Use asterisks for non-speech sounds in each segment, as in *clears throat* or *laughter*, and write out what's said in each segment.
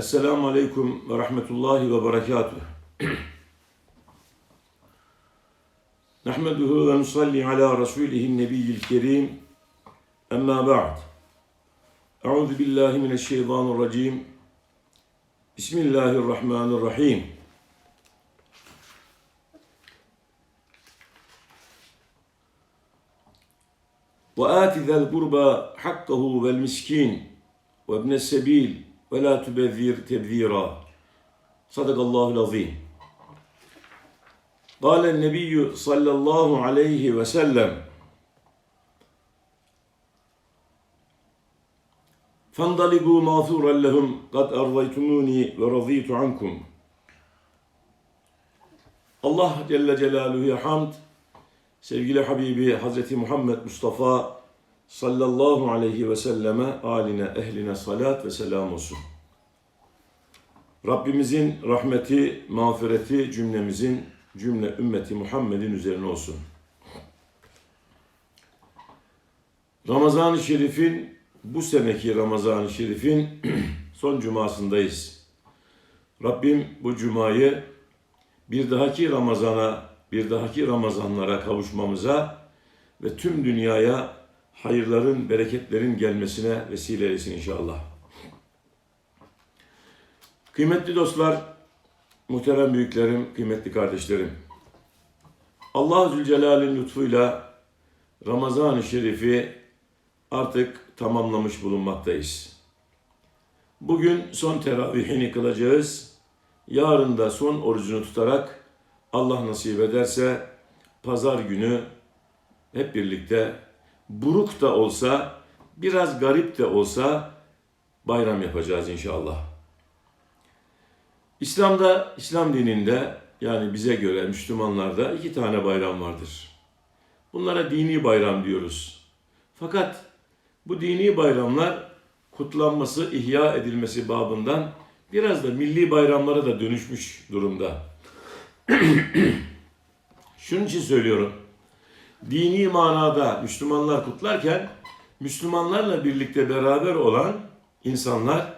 Esselamu Aleyküm ve Rahmetullahi ve Berekatuhu. Nahmeduhu ve nusalli ala Resulihin Nebiyyil Kerim. Emma ba'd. Euzu billahi mineşşeytanirracim. Bismillahirrahmanirrahim. وآت ذا القربى حقه والمسكين وابن السبيل ولا تبذر تبذيرا صدق الله العظيم قال النبي صلى الله عليه وسلم فانطلقوا مغفورا لهم قد أرضيتموني ورضيت عنكم Allah Celle Celaluhu'ya hamd, sevgili Habibi Hazreti Muhammed Mustafa sallallahu aleyhi ve selleme, aline, ehline salat ve selam olsun. Rabbimizin rahmeti, mağfireti cümlemizin, cümle ümmeti Muhammed'in üzerine olsun. Ramazan-ı Şerif'in, bu seneki Ramazan-ı Şerif'in *clears throat* son cumasındayız. Rabbim bu cumayı bir dahaki Ramazana, bir dahaki Ramazanlara kavuşmamıza ve tüm dünyaya hayırların, bereketlerin gelmesine vesile eylesin inşallah. Kıymetli dostlar, muhterem büyüklerim, kıymetli kardeşlerim. Allah Zülcelal'in lütfuyla Ramazan-ı Şerif'i artık tamamlamış bulunmaktayız. Bugün son teravihini kılacağız. Yarın da son orucunu tutarak Allah nasip ederse pazar günü hep birlikte buruk da olsa, biraz garip de olsa bayram yapacağız inşallah. İslam'da, İslam dininde yani bize göre Müslümanlarda iki tane bayram vardır. Bunlara dini bayram diyoruz. Fakat bu dini bayramlar kutlanması, ihya edilmesi babından biraz da milli bayramlara da dönüşmüş durumda. *clears throat* Şunun için söylüyorum. Dini manada Müslümanlar kutlarken Müslümanlarla birlikte beraber olan insanlar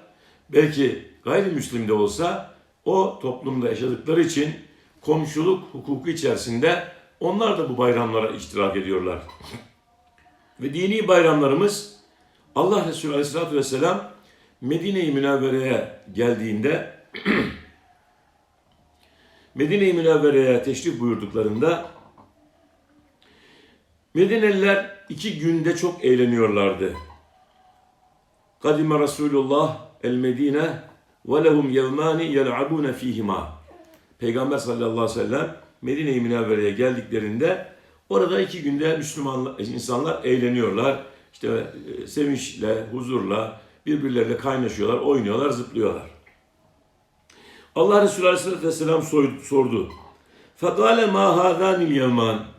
belki gayrimüslim de olsa o toplumda yaşadıkları için komşuluk hukuku içerisinde onlar da bu bayramlara iştirak ediyorlar. Ve dini bayramlarımız Allah Resulü Aleyhisselatü Vesselam Medine-i Münevvere'ye geldiğinde *clears throat* Medine-i Münevvere'ye teşrif buyurduklarında Medineliler iki günde çok eğleniyorlardı. Kadime Resulullah el Medine ve lehum yevmani yel'abune fihima. Peygamber sallallahu aleyhi ve sellem Medine-i Münevvere'ye geldiklerinde orada iki günde Müslüman insanlar eğleniyorlar. İşte e, sevinçle, huzurla, birbirleriyle kaynaşıyorlar, oynuyorlar, zıplıyorlar. Allah Resulü aleyhissalatü vesselam sordu. Fekale ma hâzânil yevmân.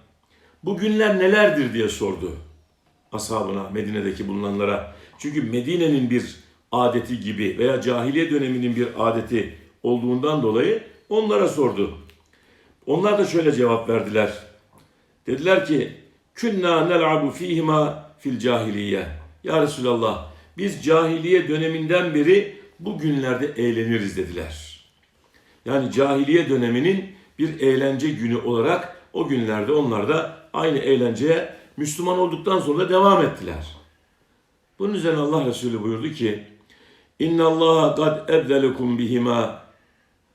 Bu günler nelerdir diye sordu ashabına, Medine'deki bulunanlara. Çünkü Medine'nin bir adeti gibi veya cahiliye döneminin bir adeti olduğundan dolayı onlara sordu. Onlar da şöyle cevap verdiler. Dediler ki, künna nel'abu fihima fil cahiliye. Ya Resulallah, biz cahiliye döneminden beri bu günlerde eğleniriz dediler. Yani cahiliye döneminin bir eğlence günü olarak o günlerde onlar da aynı eğlenceye Müslüman olduktan sonra devam ettiler. Bunun üzerine Allah Resulü buyurdu ki İnna Allah kad ebdelekum bihima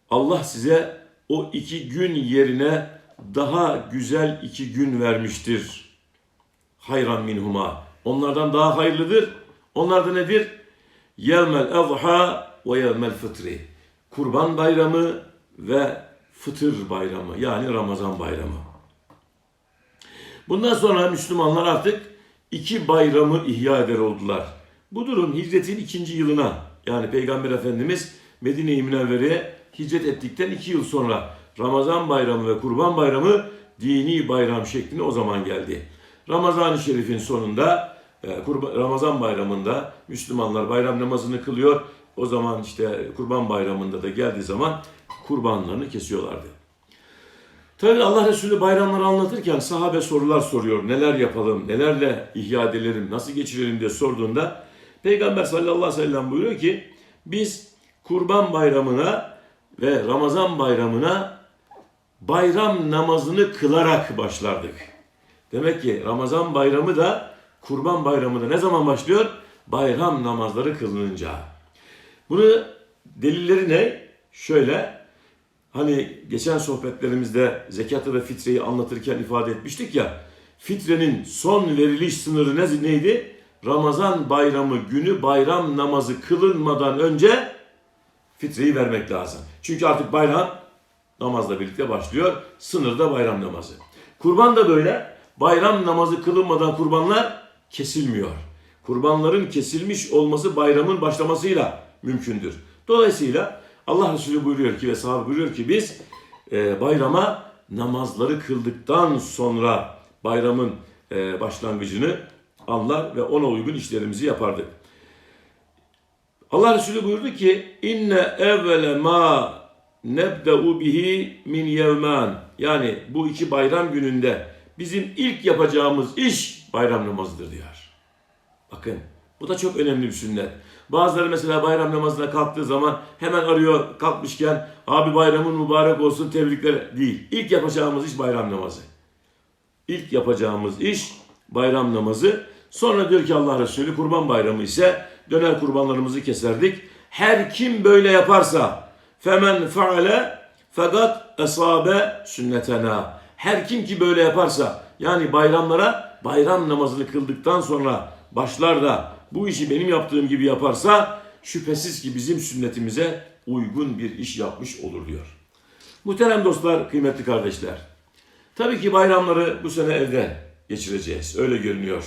Allah size o iki gün yerine daha güzel iki gün vermiştir. Hayran minhuma. Onlardan daha hayırlıdır. Onlar da nedir? Yevmel ezha ve yevmel fıtri. Kurban bayramı ve fıtır bayramı yani Ramazan bayramı. Bundan sonra Müslümanlar artık iki bayramı ihya eder oldular. Bu durum hicretin ikinci yılına yani Peygamber Efendimiz Medine-i Münevvere'ye hicret ettikten iki yıl sonra Ramazan bayramı ve Kurban bayramı dini bayram şeklinde o zaman geldi. Ramazan-ı Şerif'in sonunda e, Ramazan bayramında Müslümanlar bayram namazını kılıyor. O zaman işte Kurban bayramında da geldiği zaman kurbanlarını kesiyorlardı. Tabi Allah Resulü bayramları anlatırken sahabe sorular soruyor. Neler yapalım, nelerle ihya edelim, nasıl geçirelim diye sorduğunda Peygamber sallallahu aleyhi ve sellem buyuruyor ki biz Kurban Bayramı'na ve Ramazan Bayramı'na bayram namazını kılarak başlardık. Demek ki Ramazan Bayramı da Kurban Bayramı da ne zaman başlıyor? Bayram namazları kılınınca. Bunu delilleri ne? Şöyle hani geçen sohbetlerimizde zekatı ve fitreyi anlatırken ifade etmiştik ya. Fitrenin son veriliş sınırı ne, neydi? Ramazan bayramı günü bayram namazı kılınmadan önce fitreyi vermek lazım. Çünkü artık bayram namazla birlikte başlıyor. Sınırda bayram namazı. Kurban da böyle. Bayram namazı kılınmadan kurbanlar kesilmiyor. Kurbanların kesilmiş olması bayramın başlamasıyla mümkündür. Dolayısıyla Allah Resulü buyuruyor ki ve sahabe buyuruyor ki biz e, bayrama namazları kıldıktan sonra bayramın e, başlangıcını anlar ve ona uygun işlerimizi yapardık. Allah Resulü buyurdu ki inne evvele ma nebde'u bihi min yevman yani bu iki bayram gününde bizim ilk yapacağımız iş bayram namazıdır diyor. Bakın bu da çok önemli bir sünnet. Bazıları mesela bayram namazına kalktığı zaman hemen arıyor kalkmışken abi bayramın mübarek olsun tebrikler değil. İlk yapacağımız iş bayram namazı. İlk yapacağımız iş bayram namazı. Sonra diyor ki Allah Resulü kurban bayramı ise döner kurbanlarımızı keserdik. Her kim böyle yaparsa femen faale fakat esabe sünnetena. Her kim ki böyle yaparsa yani bayramlara bayram namazını kıldıktan sonra başlar da bu işi benim yaptığım gibi yaparsa şüphesiz ki bizim sünnetimize uygun bir iş yapmış olur diyor. Muhterem dostlar, kıymetli kardeşler. Tabii ki bayramları bu sene evde geçireceğiz. Öyle görünüyor.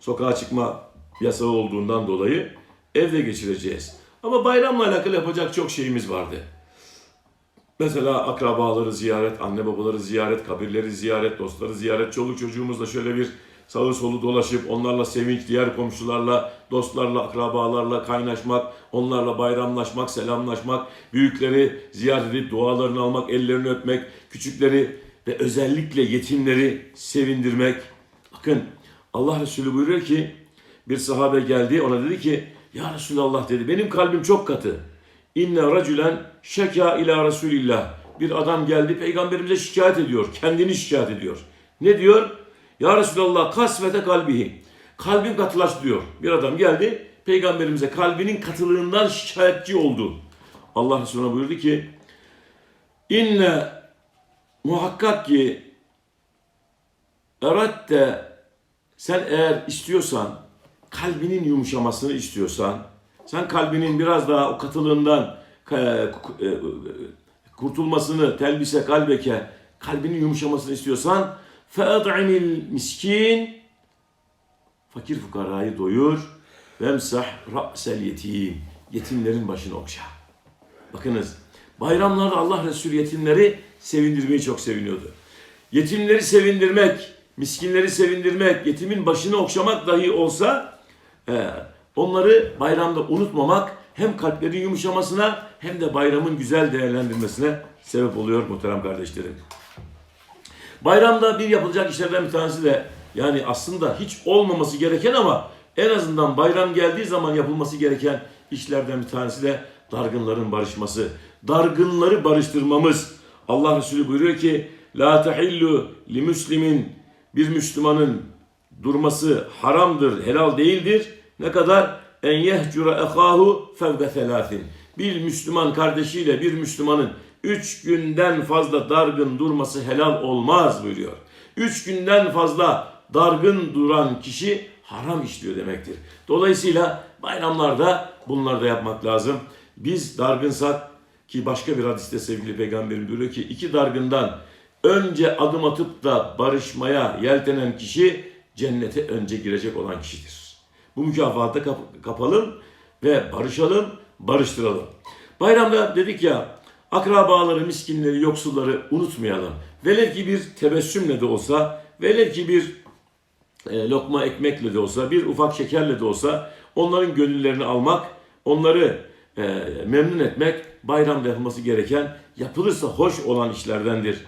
Sokağa çıkma yasağı olduğundan dolayı evde geçireceğiz. Ama bayramla alakalı yapacak çok şeyimiz vardı. Mesela akrabaları ziyaret, anne babaları ziyaret, kabirleri ziyaret, dostları ziyaret, çoluk çocuğumuzla şöyle bir sağı solu dolaşıp onlarla sevinç, diğer komşularla, dostlarla, akrabalarla kaynaşmak, onlarla bayramlaşmak, selamlaşmak, büyükleri ziyaret edip dualarını almak, ellerini öpmek, küçükleri ve özellikle yetimleri sevindirmek. Bakın Allah Resulü buyuruyor ki bir sahabe geldi ona dedi ki ya Resulallah dedi benim kalbim çok katı. İnne racülen şeka ila Resulillah. Bir adam geldi peygamberimize şikayet ediyor. Kendini şikayet ediyor. Ne diyor? Ya Resulallah kasvete kalbihi. Kalbim katılaş diyor. Bir adam geldi peygamberimize kalbinin katılığından şikayetçi oldu. Allah Resulüne buyurdu ki İnne muhakkak ki eratte sen eğer istiyorsan kalbinin yumuşamasını istiyorsan sen kalbinin biraz daha o katılığından e, e, kurtulmasını telbise kalbeke kalbinin yumuşamasını istiyorsan fe'ad'imil miskin fakir fukarayı doyur vemsah ra'sel yetim yetimlerin başını okşa. Bakınız bayramlarda Allah Resulü yetimleri sevindirmeyi çok seviniyordu. Yetimleri sevindirmek, miskinleri sevindirmek, yetimin başını okşamak dahi olsa e, onları bayramda unutmamak hem kalplerin yumuşamasına hem de bayramın güzel değerlendirmesine sebep oluyor muhterem kardeşlerim. Bayramda bir yapılacak işlerden bir tanesi de yani aslında hiç olmaması gereken ama en azından bayram geldiği zaman yapılması gereken işlerden bir tanesi de dargınların barışması. Dargınları barıştırmamız. Allah Resulü buyuruyor ki La tahillu li müslimin bir Müslümanın durması haramdır, helal değildir. Ne kadar? En yehcura ehahu thelâfin. Bir Müslüman kardeşiyle bir Müslümanın üç günden fazla dargın durması helal olmaz buyuruyor. Üç günden fazla dargın duran kişi haram işliyor demektir. Dolayısıyla bayramlarda bunları da yapmak lazım. Biz dargınsak ki başka bir hadiste sevgili peygamberim diyor ki iki dargından önce adım atıp da barışmaya yeltenen kişi cennete önce girecek olan kişidir. Bu mükafatı kap- kapalım ve barışalım, barıştıralım. Bayramda dedik ya akrabaları, miskinleri, yoksulları unutmayalım. Velev ki bir tebessümle de olsa, velev ki bir e, lokma ekmekle de olsa, bir ufak şekerle de olsa onların gönüllerini almak, onları e, memnun etmek bayramda yapılması gereken, yapılırsa hoş olan işlerdendir.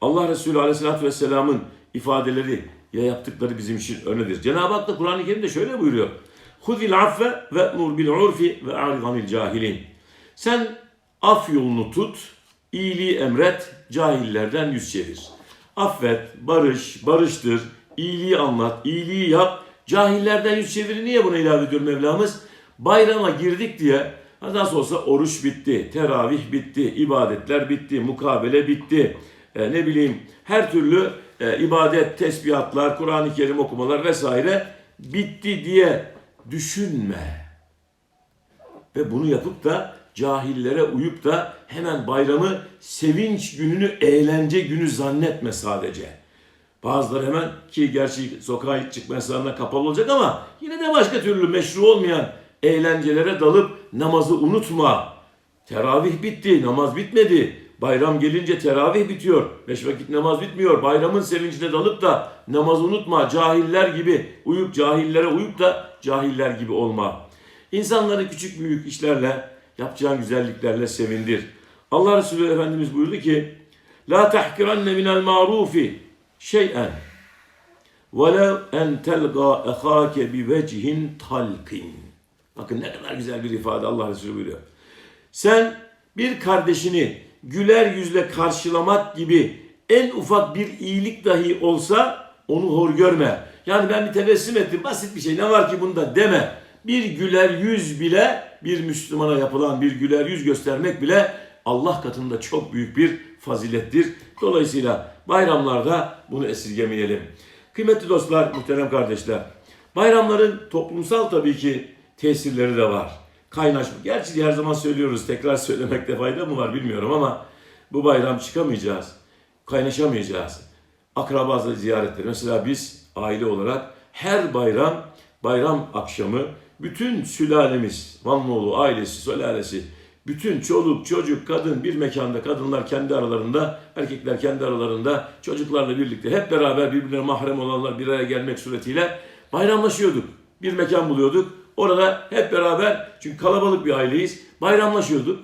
Allah Resulü Aleyhisselatü Vesselam'ın ifadeleri ya yaptıkları bizim için örnedir. Cenab-ı Hak da Kur'an-ı Kerim'de şöyle buyuruyor. Hudil affe ve nur bil urfi ve a'ridanil cahilin. Sen af yolunu tut, iyiliği emret, cahillerden yüz çevir. Affet, barış, barıştır, iyiliği anlat, iyiliği yap, cahillerden yüz çevir. Niye bunu ilave ediyor Mevlamız? Bayrama girdik diye, nasıl olsa oruç bitti, teravih bitti, ibadetler bitti, mukabele bitti. E, ne bileyim her türlü e, ibadet, tesbihatlar, Kur'an-ı Kerim okumalar vesaire bitti diye düşünme. Ve bunu yapıp da cahillere uyup da hemen bayramı sevinç gününü, eğlence günü zannetme sadece. Bazıları hemen ki gerçi sokağa hiç çıkma yasağına kapalı olacak ama yine de başka türlü meşru olmayan eğlencelere dalıp namazı unutma. Teravih bitti, namaz bitmedi. Bayram gelince teravih bitiyor. Beş vakit namaz bitmiyor. Bayramın sevincine dalıp da namazı unutma. Cahiller gibi uyup cahillere uyup da cahiller gibi olma. İnsanları küçük büyük işlerle, yapacağın güzelliklerle sevindir. Allah Resulü Efendimiz buyurdu ki, La tahkiranne minel marufi şey'en velev en telga ehake bi vecihin talqin. Bakın ne kadar güzel bir ifade Allah Resulü buyuruyor. Sen bir kardeşini güler yüzle karşılamak gibi en ufak bir iyilik dahi olsa onu hor görme. Yani ben bir tebessüm ettim basit bir şey ne var ki bunda deme. Bir güler yüz bile bir Müslümana yapılan bir güler yüz göstermek bile Allah katında çok büyük bir fazilettir. Dolayısıyla bayramlarda bunu esirgemeyelim. Kıymetli dostlar, muhterem kardeşler. Bayramların toplumsal tabii ki tesirleri de var. Kaynaşma. Gerçi her zaman söylüyoruz. Tekrar söylemekte fayda mı var bilmiyorum ama bu bayram çıkamayacağız. Kaynaşamayacağız. Akraba ziyaretleri. Mesela biz aile olarak her bayram bayram akşamı bütün sülalemiz, Vanlıoğlu ailesi, sülalesi, bütün çoluk, çocuk, kadın bir mekanda, kadınlar kendi aralarında, erkekler kendi aralarında, çocuklarla birlikte hep beraber birbirine mahrem olanlar bir araya gelmek suretiyle bayramlaşıyorduk. Bir mekan buluyorduk. Orada hep beraber, çünkü kalabalık bir aileyiz, bayramlaşıyorduk.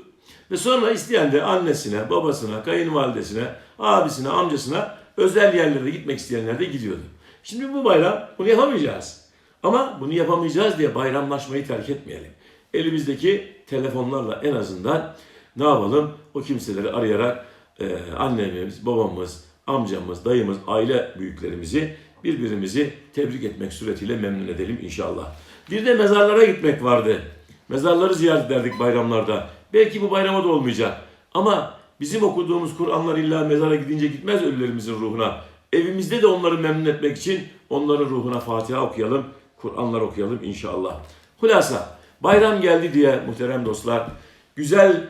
Ve sonra isteyen de annesine, babasına, kayınvalidesine, abisine, amcasına özel yerlere gitmek isteyenler de gidiyordu. Şimdi bu bayram bunu yapamayacağız. Ama bunu yapamayacağız diye bayramlaşmayı terk etmeyelim. Elimizdeki telefonlarla en azından ne yapalım? O kimseleri arayarak e, annemiz, babamız, amcamız, dayımız, aile büyüklerimizi birbirimizi tebrik etmek suretiyle memnun edelim inşallah. Bir de mezarlara gitmek vardı. Mezarları ziyaret ederdik bayramlarda. Belki bu bayrama da olmayacak. Ama bizim okuduğumuz Kur'anlar illa mezara gidince gitmez ölülerimizin ruhuna. Evimizde de onları memnun etmek için onların ruhuna Fatiha okuyalım, Kur'anlar okuyalım inşallah. Hulasa, bayram geldi diye muhterem dostlar, güzel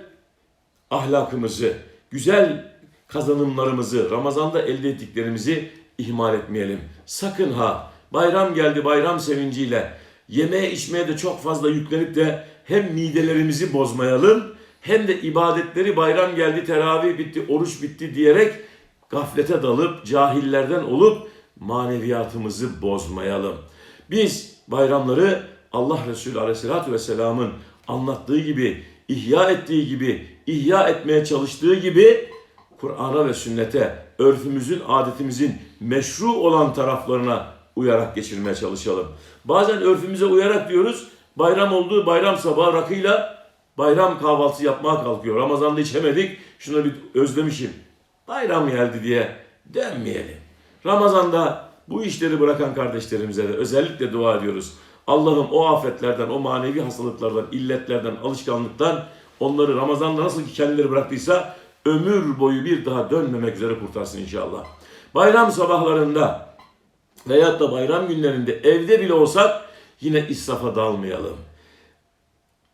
ahlakımızı, güzel kazanımlarımızı, Ramazan'da elde ettiklerimizi ihmal etmeyelim. Sakın ha, bayram geldi bayram sevinciyle, yemeğe içmeye de çok fazla yüklenip de hem midelerimizi bozmayalım, hem de ibadetleri bayram geldi, teravih bitti, oruç bitti diyerek gaflete dalıp, cahillerden olup maneviyatımızı bozmayalım. Biz bayramları Allah Resulü Aleyhisselatü Vesselam'ın anlattığı gibi, ihya ettiği gibi, ihya etmeye çalıştığı gibi Kur'an'a ve sünnete, örfümüzün, adetimizin meşru olan taraflarına uyarak geçirmeye çalışalım. Bazen örfümüze uyarak diyoruz, bayram olduğu bayram sabahı rakıyla bayram kahvaltısı yapmaya kalkıyor. Ramazan'da içemedik, şuna bir özlemişim. Bayram geldi diye dönmeyelim. Ramazan'da bu işleri bırakan kardeşlerimize de özellikle dua ediyoruz. Allah'ım o afetlerden, o manevi hastalıklardan, illetlerden, alışkanlıktan onları Ramazan'da nasıl ki kendileri bıraktıysa ömür boyu bir daha dönmemek üzere kurtarsın inşallah. Bayram sabahlarında veyahut da bayram günlerinde evde bile olsak yine israfa dalmayalım.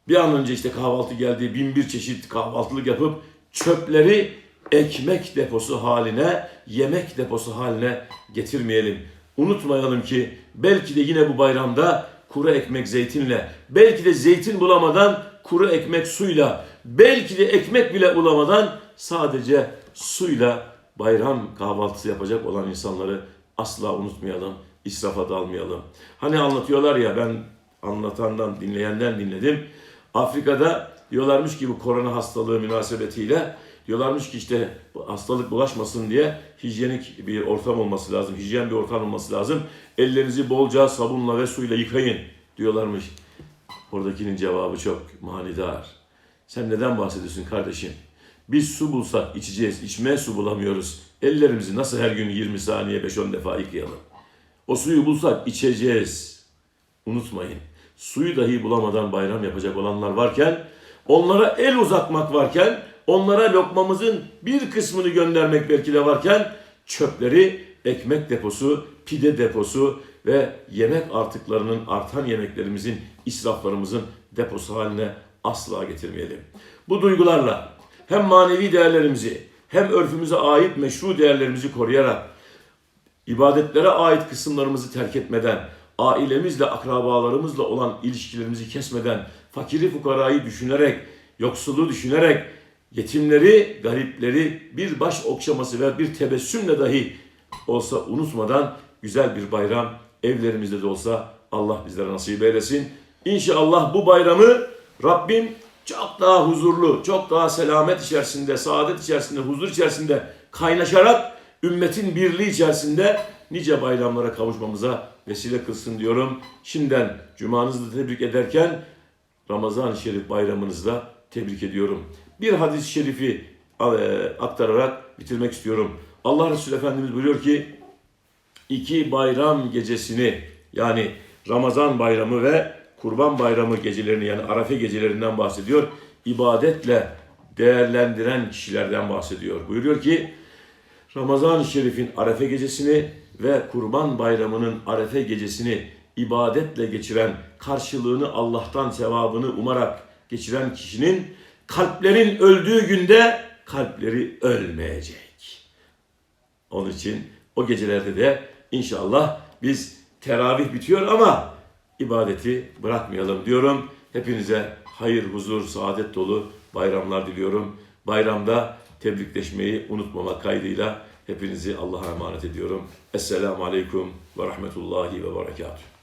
Bir an önce işte kahvaltı geldi, bin bir çeşit kahvaltılık yapıp çöpleri ekmek deposu haline, yemek deposu haline getirmeyelim. Unutmayalım ki belki de yine bu bayramda kuru ekmek zeytinle, belki de zeytin bulamadan kuru ekmek suyla, belki de ekmek bile bulamadan sadece suyla bayram kahvaltısı yapacak olan insanları asla unutmayalım, israfa dalmayalım. Hani anlatıyorlar ya ben anlatandan, dinleyenden dinledim. Afrika'da diyorlarmış ki bu korona hastalığı münasebetiyle diyorlarmış ki işte hastalık bulaşmasın diye hijyenik bir ortam olması lazım, hijyen bir ortam olması lazım. Ellerinizi bolca sabunla ve suyla yıkayın diyorlarmış. Oradakinin cevabı çok manidar. Sen neden bahsediyorsun kardeşim? Biz su bulsak içeceğiz, içmeye su bulamıyoruz. Ellerimizi nasıl her gün 20 saniye 5-10 defa yıkayalım? O suyu bulsak içeceğiz. Unutmayın. Suyu dahi bulamadan bayram yapacak olanlar varken, onlara el uzatmak varken, onlara lokmamızın bir kısmını göndermek belki de varken, çöpleri ekmek deposu, pide deposu ve yemek artıklarının artan yemeklerimizin, israflarımızın deposu haline asla getirmeyelim. Bu duygularla hem manevi değerlerimizi hem örfümüze ait meşru değerlerimizi koruyarak ibadetlere ait kısımlarımızı terk etmeden, ailemizle, akrabalarımızla olan ilişkilerimizi kesmeden, fakiri fukarayı düşünerek, yoksulu düşünerek, yetimleri, garipleri bir baş okşaması ve bir tebessümle dahi olsa unutmadan güzel bir bayram evlerimizde de olsa Allah bizlere nasip eylesin. İnşallah bu bayramı Rabbim çok daha huzurlu, çok daha selamet içerisinde, saadet içerisinde, huzur içerisinde kaynaşarak ümmetin birliği içerisinde nice bayramlara kavuşmamıza vesile kılsın diyorum. Şimdiden cumanızı da tebrik ederken Ramazan-ı Şerif bayramınızda tebrik ediyorum. Bir hadis-i şerifi e, aktararak bitirmek istiyorum. Allah Resulü Efendimiz buyuruyor ki iki bayram gecesini yani Ramazan bayramı ve Kurban bayramı gecelerini yani Arafe gecelerinden bahsediyor. İbadetle değerlendiren kişilerden bahsediyor. Buyuruyor ki Ramazan-ı Şerif'in Arefe gecesini ve Kurban Bayramı'nın Arefe gecesini ibadetle geçiren, karşılığını Allah'tan sevabını umarak geçiren kişinin kalplerin öldüğü günde kalpleri ölmeyecek. Onun için o gecelerde de inşallah biz teravih bitiyor ama ibadeti bırakmayalım diyorum. Hepinize hayır, huzur, saadet dolu bayramlar diliyorum. Bayramda tebrikleşmeyi unutmamak kaydıyla hepinizi Allah'a emanet ediyorum. Esselamu Aleyküm ve Rahmetullahi ve Berekatuhu.